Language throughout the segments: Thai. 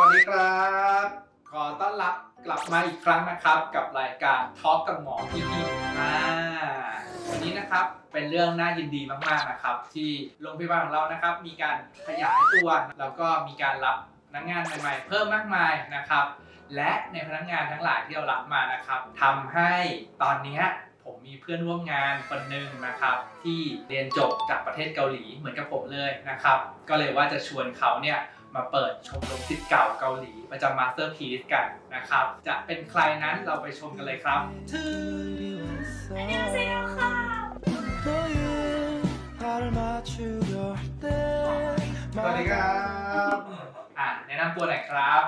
วัสดีครับ ขอต้อนรับกลับมาอีกครั้งนะครับ กับรายการทอ l k กับหมอที่พี่อ่าวันนี้นะครับเป็นเรื่องน่ายินดีมากๆนะครับ ที่โรงพยาบาลของเรานะครับ มีการขยายตัวแล้วก็มีการรับพนักงานใหม่ๆ เพิ่มมากมายนะครับ และในพนักงานทั้งหลายที่เรารับมานะครับทำให้ตอนนี้ผมมีเพื่อนร่วมงานคนหนึ่งนะครับที่เรียนจบจากประเทศเกาหลีเหมือนกับผมเลยนะครับ ก็เลยว่าจะชวนเขาเนี่ย มาเปิดชมรมสิทธิ์เก่าเกาหลี ประจำมาสเตอร์พีซกันนะครับ จะเป็นใครนั้นเราไปชมกันเลยครับชื่ออันนี้ค่ะ สวัสดีครับ อะแนะนำตัวหน่อยครับ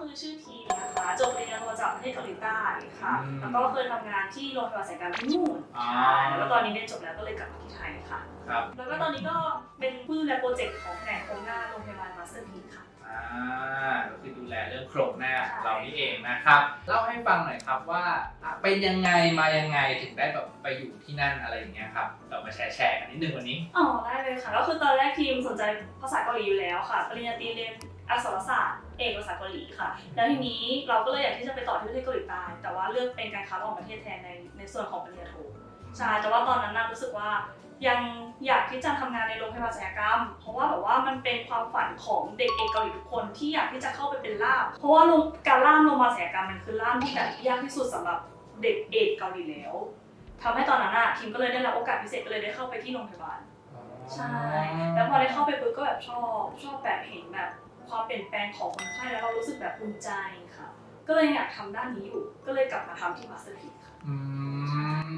ค่ะก็คือชื่อทีนะคะจบปริญญาโทจากประเทศเกาหลีใต้ค่ะ อืม แล้วก็เคยทำงานที่โรงพยาบาลสายการที่นู่นอ๋อใช่แล้วก็ตอนนี้เรียนจบแล้วก็เลยกลับมาที่ไทยค่ะ ครับแล้วก็ตอนนี้ก็เป็นผู้ดูแลโปรเจกต์ของแผนกโครงหน้าโรงพยาบาลมาสเตอร์พีค่ะ อ่าก็คือดูแลเรื่องโครงหน้าของเรานี่เองนะครับเล่าให้ฟังหน่อยครับว่าอะเป็นยังไงมายังไงถึงได้แบบไปอยู่ที่นั่นอะไรอย่างเงี้ยครับเรามาแชร์แชร์กันนิดนึงวันนี้ อ๋อได้เลยค่ะ ก็คือตอนแรกทีมสนใจภาษาเกาหลีอยู่แล้วค่ะ ปริญญาตรีเรียน อักษรศาสตร์เอกภาษาเกาหลีค่ะ แล้วทีนี้เราก็เลยอยากที่จะไปต่อที่ประเทศเกาหลีใต้แต่ว่าเลือกเป็นการค้าระหว่างประเทศแทนในในส่วนของปริญญาโทใช่แต่ว่าตอนนั้นน่ะรู้สึกว่ายังอยากที่จะทำงานในโรงพยาบาลศัลยกรรม เพราะว่าแบบว่ามันเป็นความฝันของเด็กเอกเกาหลีทุกคนที่อยากที่จะเข้าไปเป็นล่าม เพราะว่าโรงการล่ามโรงพยาบาลศัลยกรรมมันคือล่ามที่แบบยากที่สุดสำหรับเด็กเอกเกาหลีแล้วทำให้ตอนนั้นน่ะทีมก็เลยได้รับโอกาสพิเศษก็เลยได้เข้าไปที่โรงพยาบาล ใช่ แล้วพอได้เข้าไปปุ๊บก็แบบชอบชอบแบบเห็นแบบความเปลี่ยนแปลงของคนไข้แล้วเรารู้สึกแบบภูมิใจค่ะ ก็เลยอยากทำด้านนี้อยู่ ก็เลยกลับมาทำที่มาสเตอร์พีค่ะอื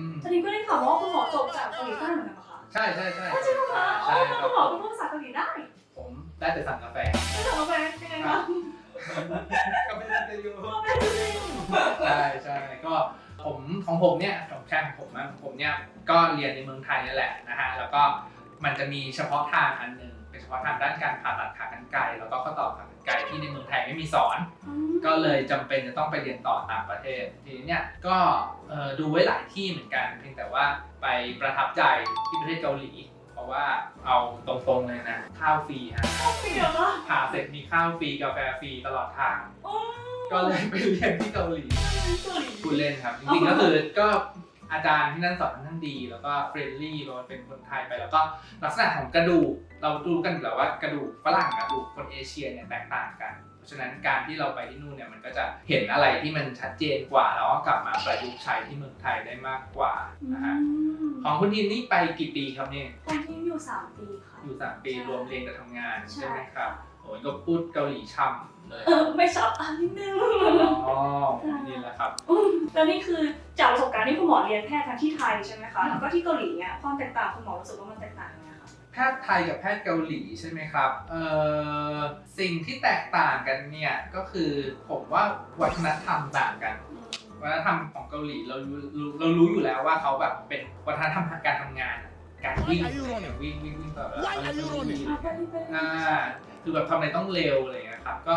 มตอนนี้ก็ได้ข่าวว่าคุณหมอจบจากเกาหลีใต้เหมือนกันปะคะใช่ใช่ใช่อ๋อจริงเหรอคะใช่อ๋อครัคุบณหมอคุณพูดภาษาเกาหลีได้ ผมได้แต่สั่งกาแฟไม่ถามว่าเป็นยังไงบ้างก็ไม่ได้จะอยู่อ๋อเป็นจริงใช่ใช่ก็ผมของผมเนี่ยของแค่ของผมนะของผมเนี่ยก็เรียนในเมืองไทยนี่แหละนะฮะแล้วก็ มันจะมีเฉพาะทางอันหนึ่งเป็นเฉพาะทางด้านการผ่าตัดขากรรไกรแล้วก็ข้อต่อขากรรไกรที่ในเมืองไทยไม่มีสอน ก็เลยจำเป็นจะต้องไปเรียนต่อต่างประเทศ ทีนี้เนี่ยก็เอ่อดูไว้หลายที่เหมือนกันเพียงแต่ว่าไปประทับใจที่ประเทศเกาหลี เพราะว่าเอาตรงๆเลยนะข้าวฟรีฮะเดี๋ยวนะผ่าเสร็จมีข้าวฟรีกาแฟฟรีตลอดทาง โอ้ก็เลยไปเรียนที่เกาหลีเกาหลีพูดเล่นครับจริงๆก็คือก็ อาจารย์ที่นั่นสอนค่อนข้างดี แล้วก็เฟรนลี่เราเป็นคนไทยไปแล้วก็ลักษณะของกระดูกเราดูกันอยู่แล้วว่ากระดูกฝรั่งกับกระดูกคนเอเชียเนี่ยแตกต่างกัน เพราะฉะนั้นการที่เราไปที่นู่นเนี่ยมันก็จะเห็นอะไรที่มันชัดเจนกว่าแล้วก็กลับมาประยุกต์ใช้ที่เมืองไทยได้มากกว่านะฮะของคุณทีมนี่ไปกี่ปีครับเนี่ยคนที่อยู่สามปีค่ะ อยู่สามปีใช่รวมเรียนกับทำงานใช่ใช่ไหมครับโอ้ยก็พูดเกาหลีช่ำเลยเออไม่ชอบอะนิดนึงอ๋อนี่แหละครับ แล้วนี่คือจากประสบการณ์ที่คุณหมอเรียนแพทย์ทั้งที่ไทยใช่ไหมคะแล้วก็ที่เกาหลีเนี่ยความแตกต่างคุณหมอรู้สึกว่ามันแตกต่างยังไงคะแพทย์ไทยกับแพทย์เกาหลีใช่ไหมครับเอ่อสิ่งที่แตกต่างกันเนี่ยก็คือผมว่าวัฒนธรรมต่างกันวัฒนธรรมของเกาหลีเรารู้รู้เรารู้อยู่แล้วว่าเขาแบบเป็นวัฒนธรรมทางการทำงานอะการวิ่ง Why are you running? วิ่งวิ่งวิ่งแบบ Why are you running? อะไปดิไปดิอ่าคือแบบทำอะไรต้องเร็วอะไรอย่างเงี้ยครับก็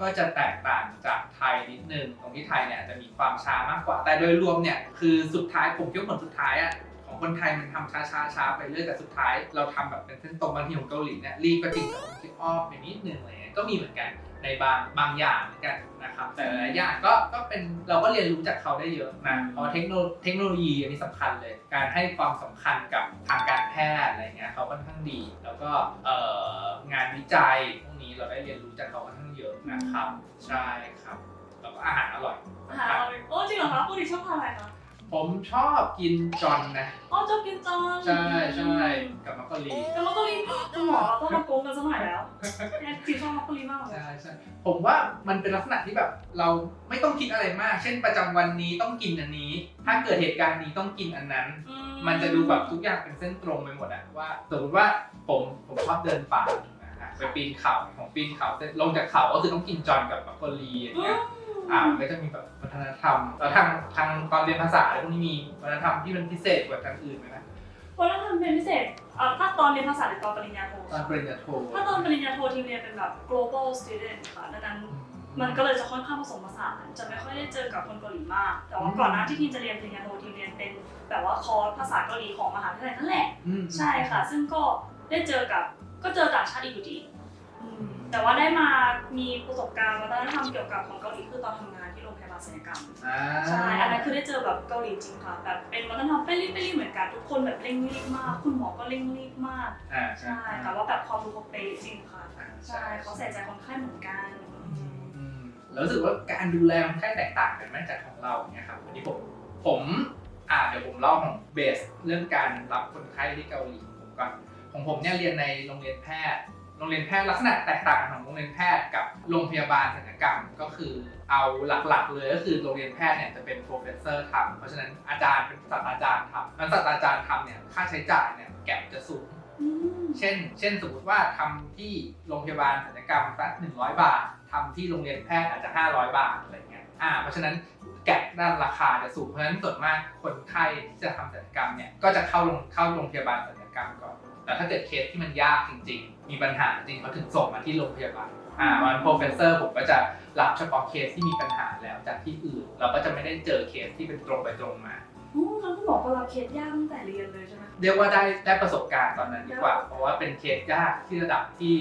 ก็จะแตกต่างจากไทยนิดนึงตรงที่ไทยเนี่ยจะมีความช้ามากกว่า แต่โดยรวมเนี่ยคือสุดท้ายผมคิดว่าผลสุดท้ายอะของคนไทยมันทำช้าช้าช้าไปเรื่อยแต่สุดท้ายเราทำแบบเป็นเส้นตรงบางทีของเกาหลีเนี่ยรีบก็จริงแต่บางทีอ้อมไปนิดนึงอะไรเงี้ยก็มีเหมือนกันในบางบางอย่างเหมือนกันนะครับแต่หลายอย่างก็ก็เป็นเราก็เรียนรู้จากเขาได้เยอะนะเพราะเทคโนเทคโนโลยีอันนี้สำคัญเลย การให้ความสำคัญกับทางการแพทย์อะไรเงี้ยเขาค่อนข้างดี แล้วก็เอ่องานวิจัยพวกนี้เราได้เรียนรู้จากเขาค่อนข้างเยอะ นะครับใช่ครับแล้วก็อาหารอร่อยอาหารเราโอ้จริงเหรอคะปกติชอบทานอะไรคะผมชอบกินจอนนะอ๋อชอบกินจานใช่ใช่กับมักกะลีแต่มักกะลีคุณหมอเราต้องมาโกงกันสักหน่อยแล้วแอนจีชอบมักกะลีมากเลยใช่ใช่ผมว่ามันเป็นลักษณะที่แบบเราไม่ต้องคิดอะไรมาก เช่นประจำวันนี้ต้องกินอันนี้ ถ้าเกิดเหตุการณ์นี้ต้องกินอันนั้นอืมันจะดูแบบทุกอย่างเป็นเส้นตรงไปหมดอะว่าสมมติว่าผมผมชอบเดินป่านะฮะ ไปปีนเขาของปีนเขาเสร็จลงจากเขาก็คือต้องกินจอนกับมักกะลีอย่างอืเงี้ยมอ่ามันก็จะมีแบบวัฒนธรรมแล้วทางทางตอนเรียนภาษาอะไรพวกนี้มีวัฒนธรรมที่มันพิเศษกว่าทางอื่นไหมนะวันนั้นทำเป็นพิเศษเอ่อถ้าตอนเรียนภาษาหรือตอนปริญญาโทตอนปริญญาโทถ้าตอนปริญญาโททีมเรียนเป็นแบบ global student ค่ะดังนั้นมันก็เลยจะค่อนข้างผสมผสาน จะไม่ค่อยได้เจอกับคนเกาหลีมาก แต่ว่าก่อนหน้าที่ทีมจะเรียนปริญญาโททีมเรียนเป็นแบบว่าคอร์สภาษาเกาหลีของมหาวิทยาลัยนั่นแหละอืมใช่ค่ะ ซึ่งก็ได้เจอกับ ก็เจอต่างชาติอีกอยู่ดีอืมแต่ว่าได้มามีประสบการณ์วัฒนธรรมเกี่ยวกับของเกาหลีคือตอนทำงานที่โรงพยาบาลศัลยกรรมอ่าใช่อันนั้นคือได้เจอแบบเกาหลีจริงค่ะแบบเป็นวัฒนธรรมเป้รีบเป้รีบเหมือนกันทุกคนแบบเร่งรีบมาก คุณหมอก็เร่งรีบมากอ่าใช่แต่ว่าแบบความรู้เขาเป๊ะจริงค่ะใช่เขาใส่ใจคนไข้เหมือนกันอืมแล้วรู้สึกว่าการดูแลคนไข้แตกต่างกันไหมจากของเราเนี่ยครับวันนี้ผมผมอ่าเดี๋ยวผมเล่าของเบสเรื่องการรับคนไข้ที่เกาหลีของผมก่อน ของผมเนี่ยเรียนในโรงเรียนแพทย์ โรงเรียนแพทย์ลักษณะแตกต่างกันของโรงเรียนแพทย์กับโรงพยาบาลศัลยกรรม ก็คือเอาหลักๆ เลยก็คือโรงเรียนแพทย์เนี่ยจะเป็นโปรเฟสเซอร์ทำเพราะฉะนั้นอาจารย์เป็นศาสตราจารย์ทำนั้นศาสตราจารย์ทำเนี่ยค่าใช้จ่ายเนี่ยแก็บจะสูงอืมเช่น เช่นสมมติว่าทำที่โรงพยาบาลศัลยกรรมสักหนึ่งร้อยบาททำที่โรงเรียนแพทย์อาจจะห้าร้อยบาทอะไรเงี้ยอ่าเพราะฉะนั้นแกะด้านราคาจะสูงเพราะฉะนั้นส่วนมากคนไข้ที่จะทำศัลยกรรมเนี่ยก็จะเข้าโรงเข้าโรงพยาบาลศัลยกรรมก่อน แต่ถ้าเกิดเคสที่มันยากจริง ๆ มีปัญหาจริงเขาถึงส่งมาที่โรงพยาบาลอ่าวันโปรเฟสเซอร์ผมก็จะรับเฉพาะเคสที่มีปัญหาแล้วจากที่อื่น เราก็จะไม่ได้เจอเคสที่เป็นตรงไปตรงมาอืมแล้วคุณหมอก็รับเคสยากตั้งแต่เรียนเลยใช่ไหมคะเรียกว่าได้ได้ประสบการณ์ตอนนั้นดีกว่า เพราะว่าเป็นเคสยากที่ระดับที่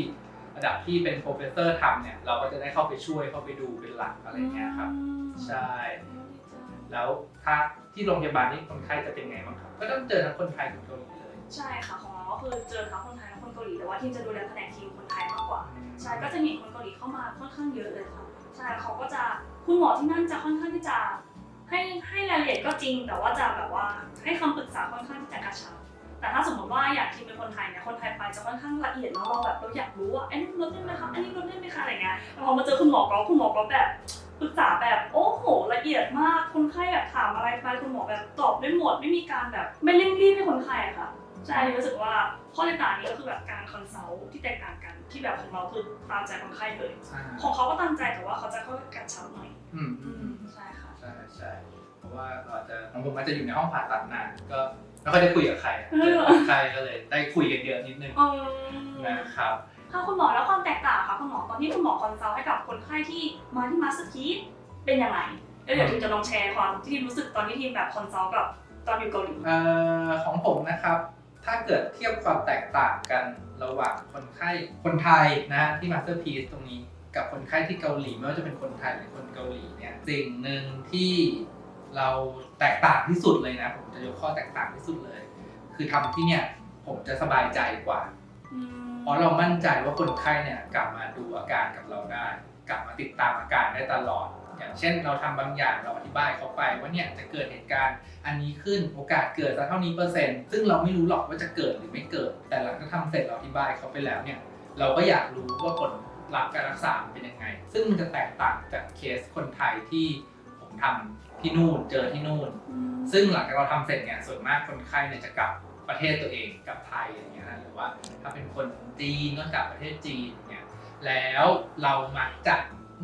ระดับที่เป็นโปรเฟสเซอร์ทำเนี่ยเราก็จะได้เข้าไปช่วยเข้าไปดูเป็นหลักอะไรเงี้ยครับ ใช่ แล้วถ้าที่โรงพยาบาลนี่คนไข้จะเป็นไงบ้างครับ ก็ต้องเจอทั้งคนไทยกับเกาหลีเลย ใช่ค่ะของเรา ก็คือเจอทั้งคนไทยและคนเกาหลีแต่ว่าทีมจะดูแลแผนกทีมคนไทยมากกว่าใช่ก็จะมีคนเกาหลีเข้ามาค่อนข้างเยอะเลยค่ะใช่เขาก็จะคุณหมอที่นั่นจะค่อนข้างที่จะให้ให้รายละเอียดก็จริง แต่ว่าจะแบบว่าให้คำปรึกษาค่อนข้างที่จะกระชับแต่ถ้าสมมติว่าอยากทีมเป็นคนไทยเนี่ยคนไทยไปจะค่อนข้างละเอียดเนาะเราแบบเราอยากรู้ว่าไอ้นี่ลดได้ไหมคะอันนี้ลดได้ไหมคะอะไรเงี้ยแต่พอมาเจอคุณหมอก็คุณหมอก็แบบปรึกษาแบบโอ้โหละเอียดมากคนไข้แบบถามอะไรไปคุณหมอแบบตอบได้หมด ไม่มีการแบบไม่เร่งรีบให้คนไข้อะค่ะ ใช่รู้สึกว่าข้อแตกต่างนี้ก็คือแบบการคอนซัลท์ที่แตกต่างกันที่แบบของเราคือตามใจคนไข้เลยอ่าของเขาก็ตามใจแต่ว่าเขาจะค่อยกระชับหน่อยอืมอืมใช่ค่ะใช่ใช่เพราะว่าเราอาจจะของผมอาจจะอยู่ในห้องผ่าตัดนานก็ไม่ค่อยได้คุยกับใครอะเจอคนไข้ก็เลยได้คุยกันเยอะนิดนึงอืมนะครับค่ะคุณหมอแล้วความแตกต่างค่ะคุณหมอตอนที่คุณหมอคอนซัลท์ให้กับคนไข้ที่มาที่มาสเตอร์ทีเป็นยังไงแล้วเดี๋ยวทีมจะลองแชร์ความที่ทีมรู้สึกตอนที่ทีมแบบคอนซัลท์กับตอนอยู่เกาหลีเอ่อของผมนะครับ ถ้าเกิดเทียบความแตกต่างกันระหว่างคนไข้คนไทยนะฮะที่มาสเตอร์พีซตรงนี้กับคนไข้ที่เกาหลีไม่ว่าจะเป็นคนไทยหรือคนเกาหลีเนี่ยสิ่งหนึ่งที่เราแตกต่างที่สุดเลยนะผมจะยกข้อแตกต่างที่สุดเลย คือทำที่เนี่ยผมจะสบายใจกว่าอืมเพราะเรามั่นใจว่าคนไข้เนี่ยกลับมาดูอาการกับเราได้ กลับมาติดตามอาการได้ตลอด อย่างเช่นเราทำบางอย่างเราอธิบายเขาไปว่าเนี่ยจะเกิดเหตุการณ์อันนี้ขึ้นโอกาสเกิดสักเท่านี้เปอร์เซ็นต์ซึ่งเราไม่รู้หรอกว่าจะเกิดหรือไม่เกิด แต่หลังจากทำเสร็จเราอธิบายเขาไปแล้วเนี่ยเราก็อยากรู้ว่าผลลัพธ์การรักษาเป็นยังไง ซึ่งมันจะแตกต่างจากเคสคนไทยที่ผมทำที่นู่นเจอที่นู่นอืมซึ่งหลังจากเราทำเสร็จเนี่ยส่วนมากคนไข้เนี่ยจะกลับประเทศตัวเองกลับไทยอย่างเงี้ยนะหรือว่าถ้าเป็นคนจีนก็กลับประเทศจีนอย่างเงี้ยแล้วเรามักจะ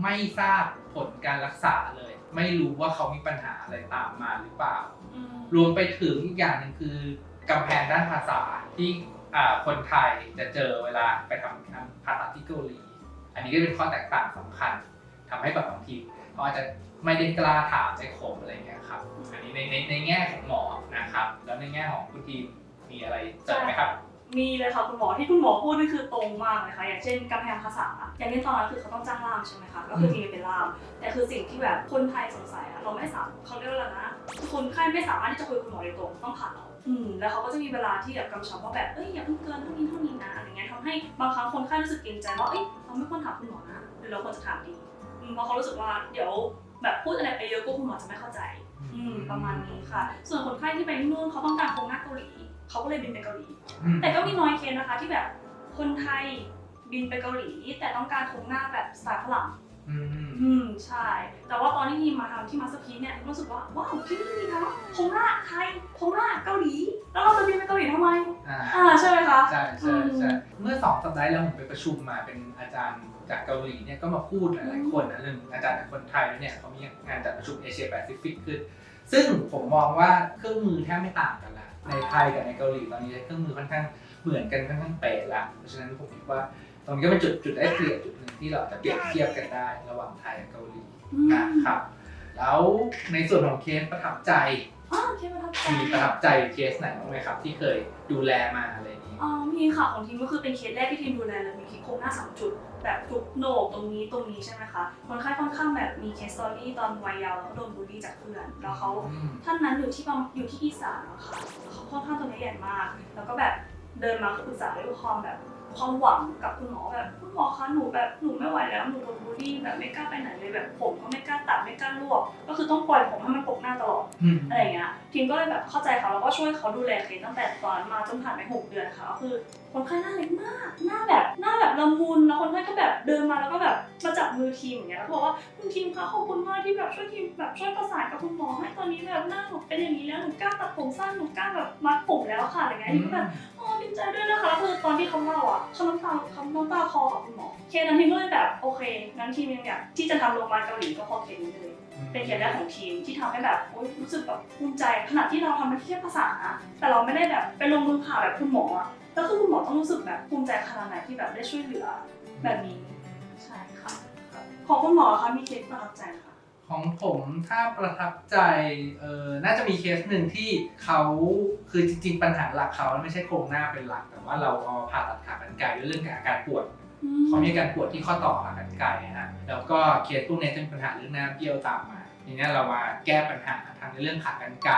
ไม่ทราบผลการรักษาเลย ไม่รู้ว่าเขามีปัญหาอะไรตามมาหรือเปล่าอืมรวมไปถึงอีกอย่างหนึ่งคือกำแพงด้านภาษาที่อ่าคนไทยจะเจอเวลาไปทำการผ่าตัดที่เกาหลี อันนี้ก็เป็นข้อแตกต่างสำคัญทำให้แบบบางทีเขาอาจจะไม่ได้กล้าถามใจคมอะไรเงี้ยครับ อันนี้ในในในแง่ของหมอนะครับ แล้วในแง่ของคุณทีมมีอะไรเสริมไหมครับ มีเลยค่ะคุณหมอที่คุณหมอพูดนี่คือตรงมากเลยค่ะอย่างเช่นกำแพงภาษาอย่างที่ตอนนั้นคือเขาต้องจ้างล่ามใช่ไหมคะก็คือทีมเป็นล่ามแต่คือสิ่งที่แบบคนไทยสงสัยอะเราไม่สามเขาเรียกว่าอะไรนะคือคนไข้ไม่สามารถที่จะคุยกับคุณหมอโดยตรงต้องผ่านเราอืมแล้วเขาก็จะมีเวลาที่แบบกำชับว่าแบบเอ้ยอย่าเพิ่งเกินเท่านี้เท่านี้นะอะไรเงี้ยทำให้บางครั้งคนไข้รู้สึกเกรงใจว่าเอ้ยเราไม่ควรถามคุณหมอนะหรือเราควรจะถามดีอืมเพราะเขารู้สึกว่าเดี๋ยวแบบพูดอะไรไปเยอะก็คุณหมอจะไม่เข้าใจ อืมประมาณนี้ค่ะ ส่วนคนไข้ที่ไปที่นู่นเขาต้องการโครงหน้าเกาหลี เขาก็เลยบินไปเกาหลีอืมแต่ก็มีน้อยเคสนะคะที่แบบคนไทยบินไปเกาหลี แต่ต้องการโครงหน้าแบบสไตล์ฝรั่งอืมอืมใช่ แต่ว่าตอนที่ทีมมาทำที่มาสเตอร์พีเนี่ยรู้สึกว่าว้าวที่นี่มีทั้งโครงหน้าไทยโครงหน้าเกาหลี แล้วเราจะบินไปเกาหลีทำไมอ่าอ่าใช่ไหมคะใช่ใช่ใช่เมื่อสองสัปดาห์แล้วผมไปประชุมมาเป็นอาจารย์จากเกาหลีเนี่ยก็มาพูดหลายๆคนนะเรื่องอาจารย์จากคนไทยแล้วเนี่ยเขามีงานจัดประชุมเอเชียแปซิฟิกขึ้นซึ่งผมมองว่าเครื่องมือแทบไม่ต่างกันละ ในไทยกับในเกาหลีตอนนี้เครื่องมือค่อนข้างเหมือนกันค่อนข้างเป๊ะละเพราะฉะนั้นผมคิดว่าตรงนี้ก็เป็นจุดจุดได้เปรียบจุดหนึ่งที่เราจะเปรียบเทียบกันได้ระหว่างไทยกับเกาหลีอืมนะครับแล้วในส่วนของเคสประทับใจอ๋อเคสประทับใจมีประทับใจเคสไหนบ้างไหมครับ ที่เคยดูแลมาอะไร อย่างนี้อ๋อมีค่ะของทีมก็คือเป็นเคสแรกที่ทีมดูแลเลยมีคิดโครงหน้าสามจุด แบบทุกโหนกตรงนี้ตรงนี้ใช่ไหมคะคนไข้ค่อนข้างแบบมีเคสตอรี่ตอนวัยเยาว์แล้วก็โดนบูลลี่จากเพื่อนแล้วเขาท่านนั้นอยู่ที่ประมาณอยู่ที่อีสานนะคะเขาค่อนข้างตัวนี้ใหญ่มาก แล้วก็แบบเดินมาปรึกษาด้วยความแบบ ความหวังกับคุณหมอแบบคุณหมอคะหนูแบบหนูไม่ไหวแล้วหนูโดนบูลลี่แบบไม่กล้าไปไหนเลยแบบผมก็ไม่กล้าตัดไม่กล้ารวบก็คือต้องปล่อยผมให้มันปกหน้าตลอดอืมอะไรอย่างเงี้ยทีมก็เลยแบบเข้าใจเขาแล้วก็ช่วยเขาดูแลเคสตั้งแต่ตอนนั้นมาจนผ่านไปหกเดือนค่ะก็คือคนไข้หน้าเล็กมากหน้าแบบหน้าแบบละมุนแล้วคนไข้ก็แบบเดินมาแล้วก็แบบมาจับมือทีมอย่างเงี้ยแล้วก็บอกว่าคุณทีมคะขอบคุณมากที่แบบช่วยทีมแบบช่วยประสานกับคุณหมอให้ตอนนี้แบบหน้าหนูเป็นอย่างนี้แล้วหนูกล้าตัดผมสั้นหนูกล้าแบบมัดผมแล้วค่ะอะไรเงี้ยทีมก็แบบ อ๋อดีใจด้วยนะคะแล้วคือตอนที่เขาเล่าอะเขาน้ำตาเขาน้ำตาคอกับคุณหมอเคสนั้นทีมก็เลยแบบโอเคงั้นทีมยังอยากที่จะทำโรงพยาบาลเกาหลีก็เพอเคสนี้เลย เป็นเคสแรกของทีมที่ทำให้แบบโอ๊ยรู้สึกแบบภูมิใจขนาดที่เราทำหน้าที่แค่ภาษานะแต่เราไม่ได้แบบไปลงมือผ่าแบบคุณหมออะแล้วคือคุณหมอต้องรู้สึกแบบภูมิใจขนาดไหนที่แบบได้ช่วยเหลือแบบนี้ใช่ค่ะ ของคุณหมอคะมีเคสประทับใจค่ะ ของผมถ้าประทับใจเออน่าจะมีเคสหนึ่งที่เขาคือจริง ๆ ปัญหาหลักเขาไม่ใช่โครงหน้าเป็นหลัก แต่ว่าเราเอาผ่าตัดขากรรไกรด้วยเรื่องอาการปวดเขามีอาการปวดที่ข้อต่อขากรรไกรนะฮะแล้วก็เคสพวกนี้จะมีปัญหาเรื่องหน้าเบี้ยวตามมาทีนี้เรามาแก้ปัญหาทางในเรื่องขากรรไกร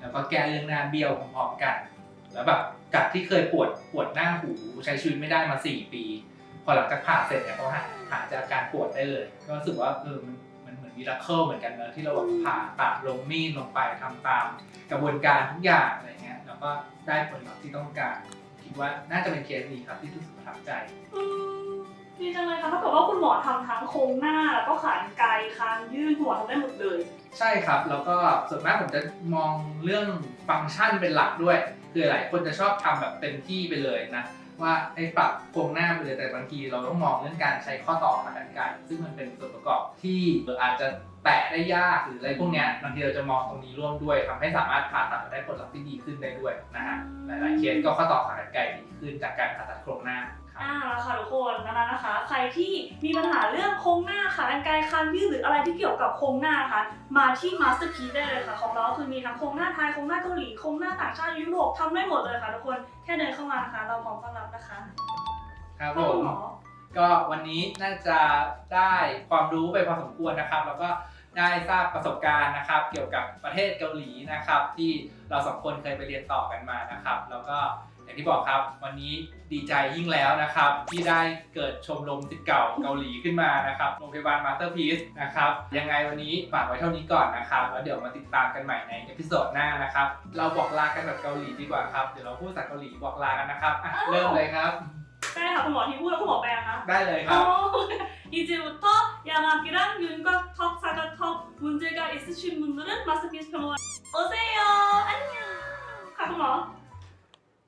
แล้วก็แก้เรื่องหน้าเบี้ยวพร้อมๆกัน แล้วแบบจากที่เคยปวดปวดหน้าหูใช้ชีวิตไม่ได้มา 4 ปี พอหลังจากผ่าเสร็จเนี่ยเขาหายหายจากอาการปวดได้เลย ก็รู้สึกว่าเออมัน มันเหมือนมิราเคิลเหมือนกันเนอะที่เราแบบผ่าตัดลงมีดลงไปทำตามกระบวนการทุกอย่างอะไรเงี้ยแล้วก็ได้ผลลัพธ์ที่ต้องการ คิดว่าน่าจะเป็นเคสนี้ครับที่รู้สึกประทับใจอืมดีจังเลยค่ะถ้าเกิดว่าคุณหมอทำทั้งโครงหน้าแล้วก็ขากรรไกรคางยื่นหัวทำได้หมดเลย ใช่ครับ แล้วก็ส่วนมากผมจะมองเรื่องฟังก์ชันเป็นหลักด้วย คือหลายคนจะชอบทำแบบเต็มที่ไปเลยนะ ว่าไอ้ปรับโครงหน้าไปเลยแต่บางทีเราต้องมองเรื่องการใช้ข้อต่อมางการไกรซึ่งมันเป็นส่วนประกอบที่อาจจะแตะได้ยากหรืออะไรพวกนี้บางทีเราจะมองตรงนี้ร่วมด้วยทำให้สามารถผ่าตัดได้ผลลัพธ์ที่ดีขึ้นได้ด้วยนะฮะหลายๆเคสก็ข้อต่อทางการไก่ดีขึ้นจากการผ่าตัดโครงหน้า อ่าแล้วค่ะทุกคนดังนั้นนะคะ ใครที่มีปัญหาเรื่องโครงหน้าขากรรไกรคางยืดหรืออะไรที่เกี่ยวกับโครงหน้านะคะมาที่ Masterpiece ได้เลยค่ะ ของเราคือมีทั้งโครงหน้าไทยโครงหน้าเกาหลีโครงหน้าต่างชาติยุโรปทำได้หมดเลยค่ะทุกคนแค่เดินเข้ามานะคะ เราพร้อมต้อนรับนะคะครับขอบผคุณมหมอก็วันนี้น่าจะได้ความรู้ไปพอสมควรนะครับ แล้วก็ได้ทราบประสบการณ์นะครับ เกี่ยวกับประเทศเกาหลีนะครับ ที่เราสองคนเคยไปเรียนต่อกันมานะครับ แล้วก็ อย่างที่บอกครับ วันนี้ดีใจยิ่งแล้วนะครับ ที่ได้เกิดชมรมสิทธิ์เก่าเกาหลีขึ้นมานะครับโรงพยาบาลมาสเตอร์พีซนะครับยังไงวันนี้ฝากไว้เท่านี้ก่อนนะครับแล้วเดี๋ยวมาติดตามกันใหม่ในเอพิโซดหน้านะครับ เราบอกลากันแบบเกาหลีดีกว่าครับเดี๋ยวเราพูดภาษาเกาหลีบอกลากันนะครับอ่ะเริ่มเลยครับ ได้ค่ะคุณหมอที่พูดแล้วคุณหมอแปลนะคะ ได้เลยครับ 어, 이제부터 양악이랑 윤곽 턱 사각 턱 문제가 있으신 분들은 마스터피스 병원 오세요. 안녕. 가끔아.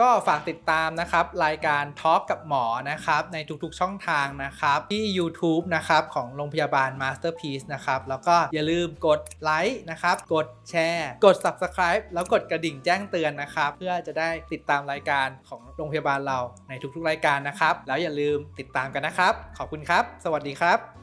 ก็ฝากติดตามนะครับ รายการทอ l k กับหมอนะครับ ในทุกๆช่องทางนะครับ ที่ YouTube นะครับของโรงพยาบาล Masterpiece นะครับ แล้วก็อย่าลืมกดไลค์นะครับ กดแชร์ กด Subscribe แล้วกดกระดิ่งแจ้งเตือนนะครับ เพื่อจะได้ติดตามรายการของโรงพยาบาลเราในทุกๆรายการนะครับ แล้วอย่าลืมติดตามกันนะครับ ขอบคุณครับ สวัสดีครับ